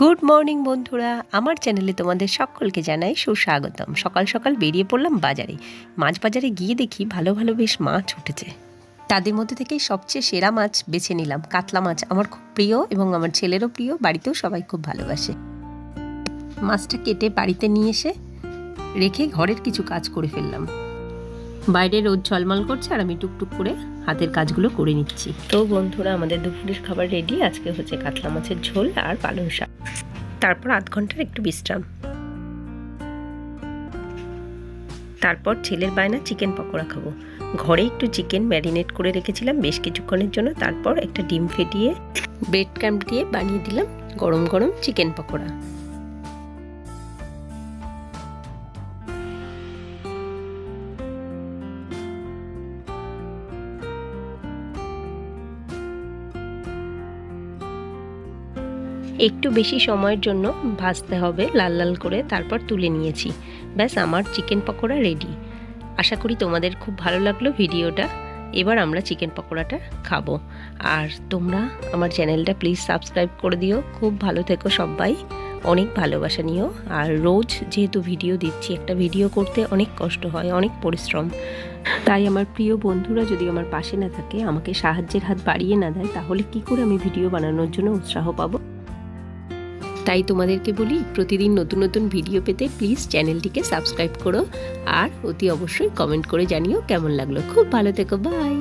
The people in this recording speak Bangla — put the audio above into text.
গুড মর্নিং বন্ধুরা। আমার চ্যানেলে তোমাদের সকলকে জানাই সুস্বাগতম। সকাল সকাল বেরিয়ে পড়লাম বাজারে। মাছ বাজারে গিয়ে দেখি ভালো ভালো বেশ মাছ উঠেছে। তাদের মধ্যে থেকেই সবচেয়ে সেরা মাছ বেছে নিলাম। কাতলা মাছ আমার খুব প্রিয় এবং আমার ছেলেরও প্রিয়। বাড়িতেও সবাই খুব ভালোবাসে। মাছটা কেটে বাড়িতে নিয়ে এসে রেখে ঘরের কিছু কাজ করে ফেললাম। বাইরে রোদ ঝলমল করছে আর আমি টুকটুক করে হাতের কাজগুলো করে নিচ্ছি। তো বন্ধুরা, আমাদের দুপুরের খাবার রেডি আজকে হচ্ছে কাতলা মাছের ঝোল আর পালং শাক। তারপর আধ ঘণ্টার একটু বিশ্রাম। তারপর ছেলের বায়না চিকেন পকোড়া খাব। ঘরে একটু চিকেন ম্যারিনেট করে রেখেছিলাম বেশ কিছুক্ষণের জন্য। তারপর একটা ডিম ফেটিয়ে ব্রেড ক্যাম্প দিয়ে বানিয়ে দিলাম গরম গরম চিকেন পকোড়া। একটু বেশি সময়ের জন্য ভাজতে হবে লাল লাল করে, তারপর তুলে নিয়েছি। ব্যাস, আমার চিকেন পকোড়া রেডি আশা করি তোমাদের খুব ভালো লাগল ভিডিওটা। এবার আমরা চিকেন পকোড়াটা খাব। আর তোমরা আমার চ্যানেলটা প্লিজ সাবস্ক্রাইব করে দিও। খুব ভালো থেকো সবাই। অনেক ভালোবাসা নিও। আর রোজ যেহেতু ভিডিও দিচ্ছি, একটা ভিডিও করতে অনেক কষ্ট হয়, অনেক পরিশ্রম। তাই আমার প্রিয় বন্ধুরা, যদি আমার পাশে না থাকে, আমাকে সাহায্যের হাত বাড়িয়ে না দেয়, তাহলে কি করে আমি ভিডিও বানানোর জন্য উৎসাহ পাবো? তাই তোমাদেরকে বলি, প্রতিদিন নতুন নতুন ভিডিও পেতে প্লিজ চ্যানেলটিকে সাবস্ক্রাইব করো আর অতি অবশ্যই কমেন্ট করে জানিও কেমন লাগল। খুব ভালো থেকো বাই